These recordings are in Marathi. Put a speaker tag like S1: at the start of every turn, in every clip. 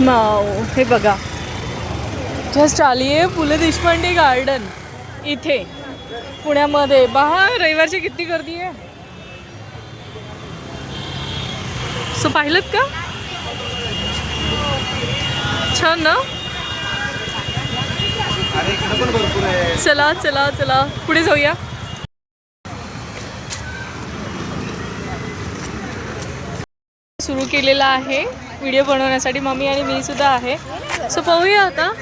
S1: नाव हे बघा. जस्ट आली आहे पु ल देशपांडे गार्डन इथे. पुण्यामध्ये. बहा रविवारची किती गर्दी आहे? सो पाहिलं का? छान ना? चला चला चला. पुढे जाऊया. सुरू केलेला आहे. व्हिडिओ बनवण्यासाठी मम्मी आणि मी सुद्धा आहे. सो पाहूया आता.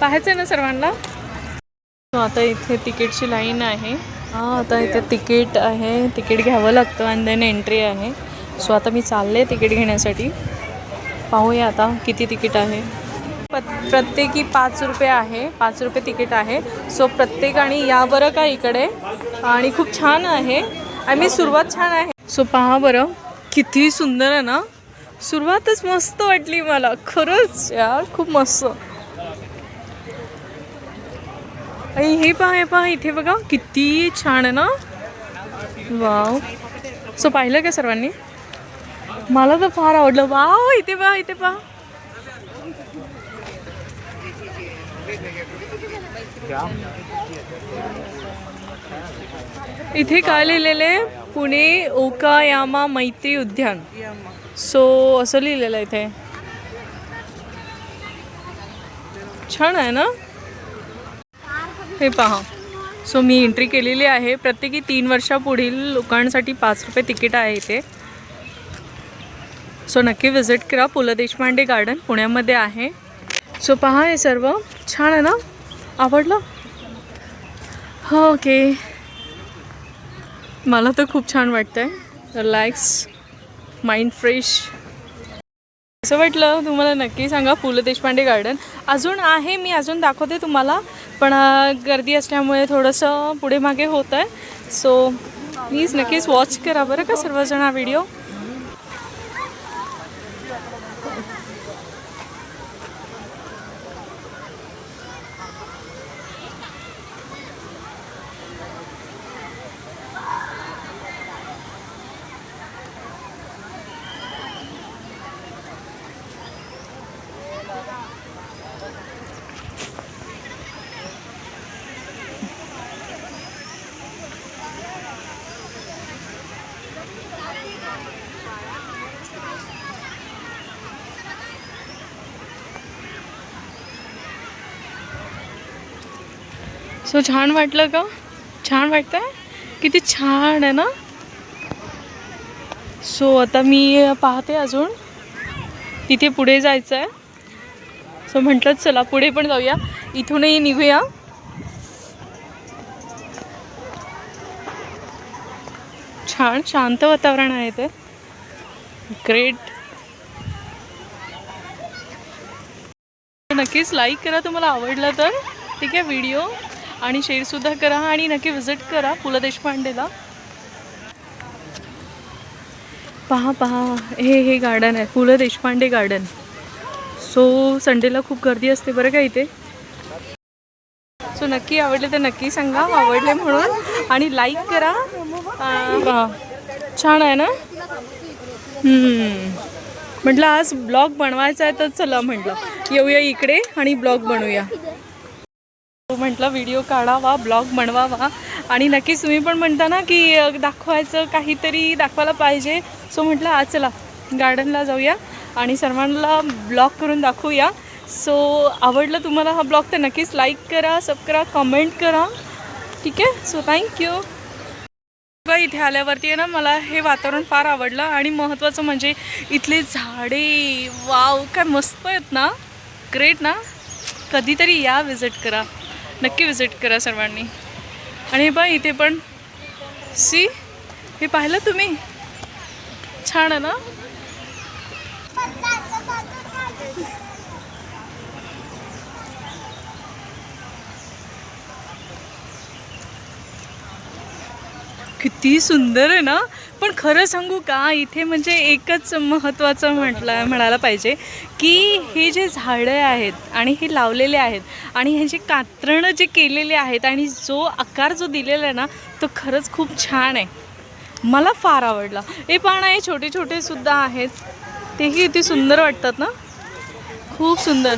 S1: पाहायचं आहे ना सर्वांना? आता इथे तिकीटची लाईन आहे. हां आता इथे तिकीट आहे. तिकीट घ्यावं लागतं आणि देन एंट्री आहे. सो आता मी चालले तिकीट घेण्यासाठी. पाहूया आता किती तिकीट आहे. प- प्रत्येकी पाच रुपये आहे. पाच रुपये तिकीट आहे. सो प्रत्येकाने या बरं का इकडे? आणि खूप छान आहे. आणि मी सुरुवात छान आहे. सो पहा बरं. किती सुंदर आहे ना? सुरुवातच मस्त वाटली मला. खरंच यार खूप मस्त. आणि हे पहा हे पहा इथे बघा किती छान आहे ना? वाव. सो पाहिलं का सर्वांनी? मला तर फार आवडलं. वाव इथे पहा इथे पहा. इथे काय लिहिलेले पुणे ओकायामा मैत्री उद्यान. सो असं लिहिलेलं आहे इथे. छान आहे ना? हे पहा. सो मी एंट्री केलेली आहे. प्रत्येकी तीन वर्षापुढील लोकांसाठी पाच रुपये तिकीट आहे इथे. सो नक्की व्हिजिट करा. पु ल देशपांडे गार्डन पुण्यामध्ये आहे. सो पहा हे सर्व. छान आहे ना? आवडलं? हो ओके मला तर खूप छान वाटतं आहे रिलॅक्स माइंड फ्रेश. असं वाटलं तुम्हाला नक्की सांगा पु ल देशपांडे गार्डन. अजून आहे मी अजून दाखवते तुम्हाला पण गर्दी असल्यामुळे थोडंसं पुढे मागे होतं आहे सो प्लीज नक्कीच वॉच करा बरं का सर्वजण हा व्हिडिओ सो छान वाटलं का? छान वाटतंय? किती छान आहे ना? सो आता मी पाहते अजून. तिथे पुढे जायचं आहे सो म्हटलं चला पुढे पण जाऊया. इथूनही निघूया. छान शांत वातावरण आहे ते. ग्रेट नक्कीच लाईक करा तुम्हाला आवडलं तर. ठीक आहे व्हिडिओ आणि शेअरसुद्धा करा आणि नक्की विजिट करा पु ल देशपांडेला. पहा पहा हे हे गार्डन आहे पु ल देशपांडे गार्डन सो संडेला खूप गर्दी असते बरं का इथे. सो नक्की आवडले तर नक्की सांगा आवडले म्हणून. आणि लाईक करा. छान आहे ना? म्हटलं आज ब्लॉग बनवायचा आहे तर चला म्हटलं. येऊया इकडे आणि ब्लॉग बनवूया. म्हटलं व्हिडिओ काढावा ब्लॉग बनवावा. आणि नक्कीच तुम्ही पण म्हणता ना की दाखवायचं काहीतरी दाखवायला पाहिजे. सो म्हटलं आज चला गार्डनला जाऊया आणि सर्वांना ब्लॉग करून दाखवूया. सो आवडलं तुम्हाला हा ब्लॉग तर नक्कीच लाईक करा सब करा कमेंट करा. ठीक आहे? सो थँक्यू बघा इथे आल्यावरती आहे ना मला हे वातावरण फार आवडलं आणि महत्त्वाचं म्हणजे इथले झाडे. वाव काय मस्त आहेत ना? ग्रेट ना? कधीतरी या विजिट करा. नक्की विजिट करा सर्वांनी. आणि बा इथे पण. सी हे पाहिलं तुम्ही? छान आहे ना? किती सुंदर आहे ना. पण खरं सांगू का इथे म्हणजे एकच महत्त्वाचं म्हटलं म्हणायला पाहिजे की हे जे झाडं आहेत आणि हे लावलेले आहेत आणि हे जे कात्रणं जे केलेले आहेत आणि जो आकार जो दिलेला आहे ना तो खरंच खूप छान आहे. मला फार आवडला. हे पान आहे छोटे छोटे सुद्धा आहेत. तेही किती सुंदर वाटतात ना. खूप सुंदर.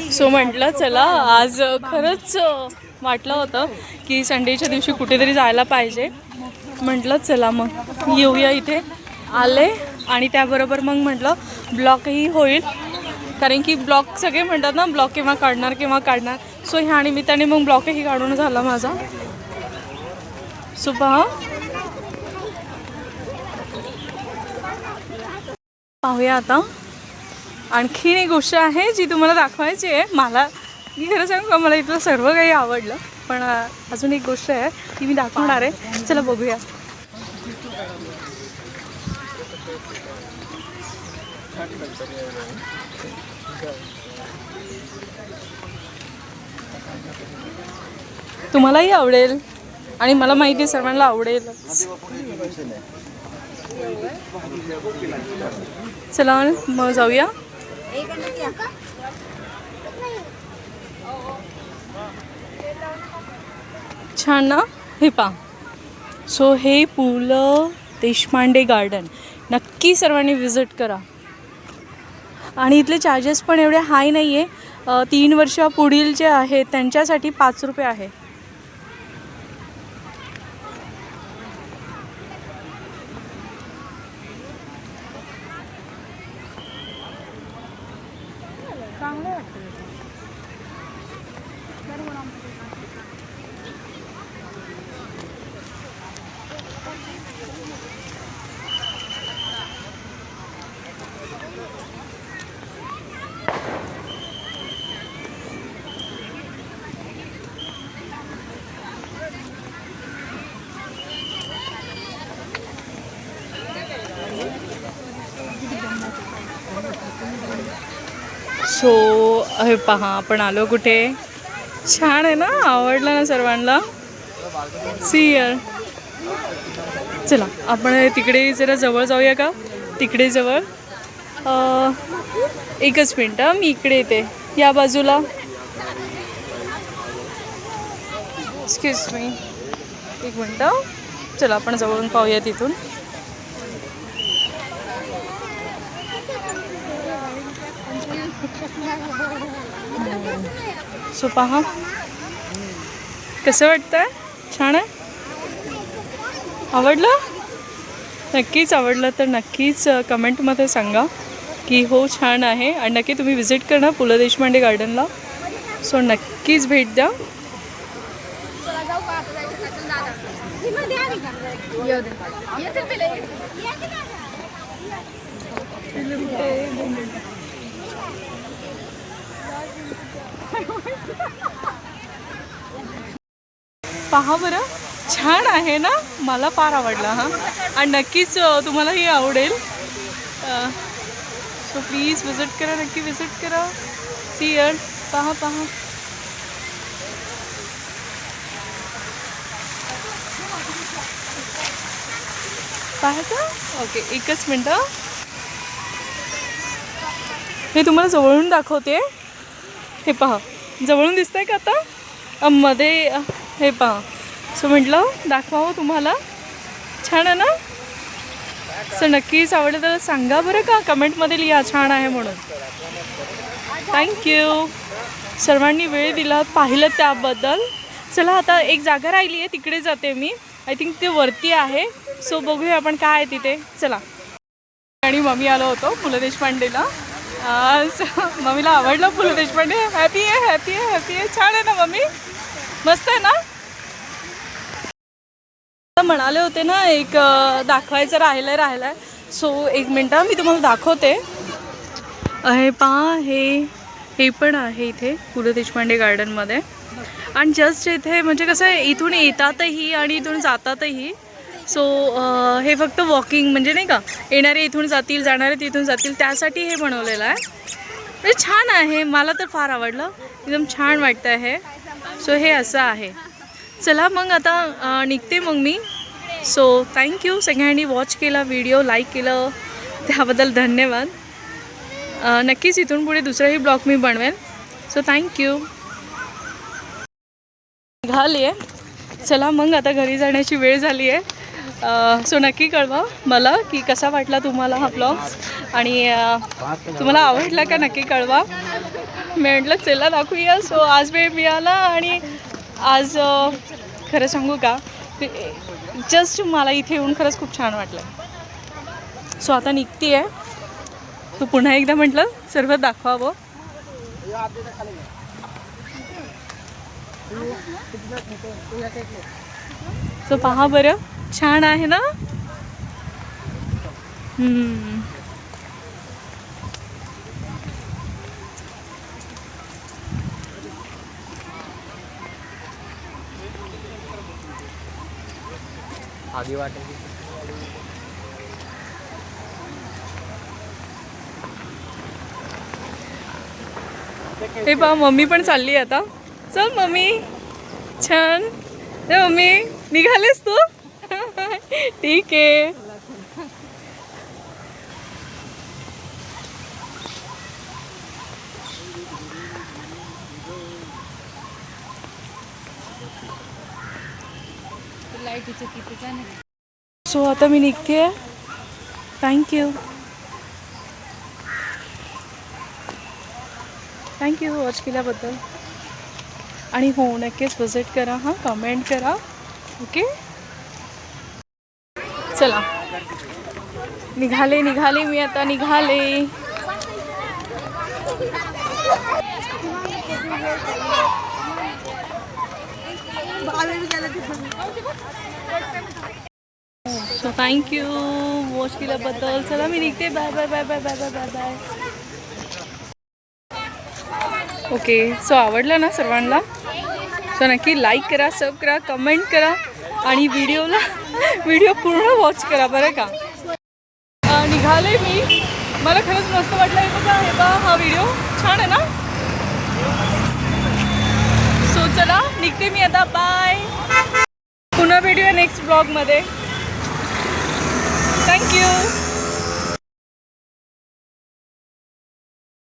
S1: सो म्हटलं चला आज खरंच वाटलं होतं की संडेच्या दिवशी कुठेतरी जायला पाहिजे. म्हटलं चला मग येऊया इथे. आले आणि त्याबरोबर मग म्हटलं ब्लॉकही होईल. कारण की ब्लॉक सगळे म्हणतात ना ब्लॉक केव्हा काढणार केव्हा काढणार. सो ह्या निमित्ताने मग ब्लॉकही काढून झाला माझा. सो पहा पाहूया आता. आणखीन एक गोष्ट आहे जी तुम्हाला दाखवायची आहे. मला मी खरं सांगू का मला इथलं सर्व काही आवडलं पण अजून एक गोष्ट आहे ती मी दाखवणार आहे. चला बघूया. तुम्हालाही आवडेल आणि मला माहिती आहे सर्वांना आवडेल. चला मग जाऊया. छान ना हे पा सो हे पु ल देशपांडे गार्डन नक्की सर्वांनी विजिट करा. आणि इथले चार्जेस पण एवढे हाय नाही आहे तीन वर्षा पुढील जे आहेत त्यांच्यासाठी पाच रुपये आहे. सो हे पहा आपण आलो कुठे? छान आहे ना? आवडलं ना सर्वांना? सियर चला आपण तिकडे जरा जवळ जाऊया का? तिकडे जवळ. एकच मिनटं मी इकडे येते. या बाजूला. एक्सक्यूज मी एक मिनटं चला आपण जवळून पाहूया तिथून. सो पहा. कसं वाटतं छान आहे? आवडलं? नक्कीच आवडलं तर नक्कीच कमेंटमध्ये सांगा की हो छान आहे आणि नक्की तुम्ही व्हिजिट करा पु ल देशपांडे गार्डनला. सो नक्कीच भेट द्या. पहा बरं. छान आहे ना? मला फार आवडला हा. आणि नक्कीच तुम्हालाही आवडेल. सो प्लीज विजिट करा नक्की विजिट करा. सियर पहा पहा. पाहायचं? ओके एकच मिनटं. हे तुम्हाला जवळून दाखवते. हे पहा. जवळून दिसतंय का आता? मध्ये हे पहा. सो म्हटलं दाखवावं तुम्हाला. छान आहे ना? सो नक्कीच आवडलं तर सांगा बरं का? कमेंटमध्ये लिहा छान आहे म्हणून. थँक्यू सर्वांनी वेळ दिला पाहिलं त्याबद्दल. चला आता एक जागा राहिली आहे तिकडे जाते मी. आय थिंक ते वरती आहे. सो बघूया आपण काय आहे तिथे. चला. आणि मम्मी आलो होतो पु ल देशपांडेला. मम्मीला आवडलं पु ल देशपांडे. हॅपी आहे हॅपी आहे हॅपी आहे. छान आहे ना मम्मी? मस्त आहे ना? म्हणाले होते ना एक दाखवायचं राहिलं आहे राहिलं आहे सो एक मिनटं मी तुम्हाला दाखवते. हे पहा हे हे पण आहे इथे पु ल देशपांडे गार्डनमध्ये. आणि जस्ट इथे म्हणजे कसं आहे इथून येतातही आणि इथून जातातही. सो हे फक्त वॉकिंग म्हणजे नाही का येणारे इथून जातील जाणारे तिथून जातील त्यासाठी हे बनवलेलं आहे. म्हणजे छान आहे मला तर फार आवडलं. एकदम छान वाटतं आहे सो हे असं आहे. चला मग आता निघते मग मी. सो थँक्यू सगळ्यांनी वॉच केला व्हिडिओ लाईक केलं. त्याबद्दल धन्यवाद. नक्कीच इथून पुढे दुसराही ब्लॉग मी बनवेल सो थँक्यू निघाली आहे चला मग आता घरी जाण्याची वेळ झाली आहे सो नक्की कळवा मला की कसा वाटला तुम्हाला हा ब्लॉग्स आणि तुम्हाला आवडला का नक्की कळवा. मी म्हटलं चला दाखवूया. सो आज वेळ मिळाला आणि आज खरं सांगू का जस्ट मला इथे येऊन खरंच खूप छान वाटलं. सो आता निघती आहे तू पुन्हा एकदा म्हटलं सर्व दाखवावं. सो पहा बरं. छान आहे ना? हम्म. हे पहा मम्मी पण चालली आता. चल मम्मी. छान. मम्मी निघालेस तू? ठीक आहे. सो आता मी निघते. थँक्यू थँक्यू वॉच केल्याबद्दल. आणि हो नक्कीच विजिट करा हां कमेंट करा. ओके चला. निघाले निघाले मी आता निघाले. सो थँक्यू वॉच केल्याबद्दल चला मी निघते bye bye bye bye bye bye bye bye okay so आवडलं ना सर्वांना? सो नक्की लाईक करा सब करा कमेंट करा. आणि व्हिडिओला व्हिडिओ पूर्ण वॉच करा बरं का. निघाले मी. मला खरंच मस्त वाटलं. हे बघा हे बा हा व्हिडिओ. छान आहे ना? सो चला निघते मी आता. बाय पुन्हा भेटूया नेक्स्ट ब्लॉगमध्ये थँक्यू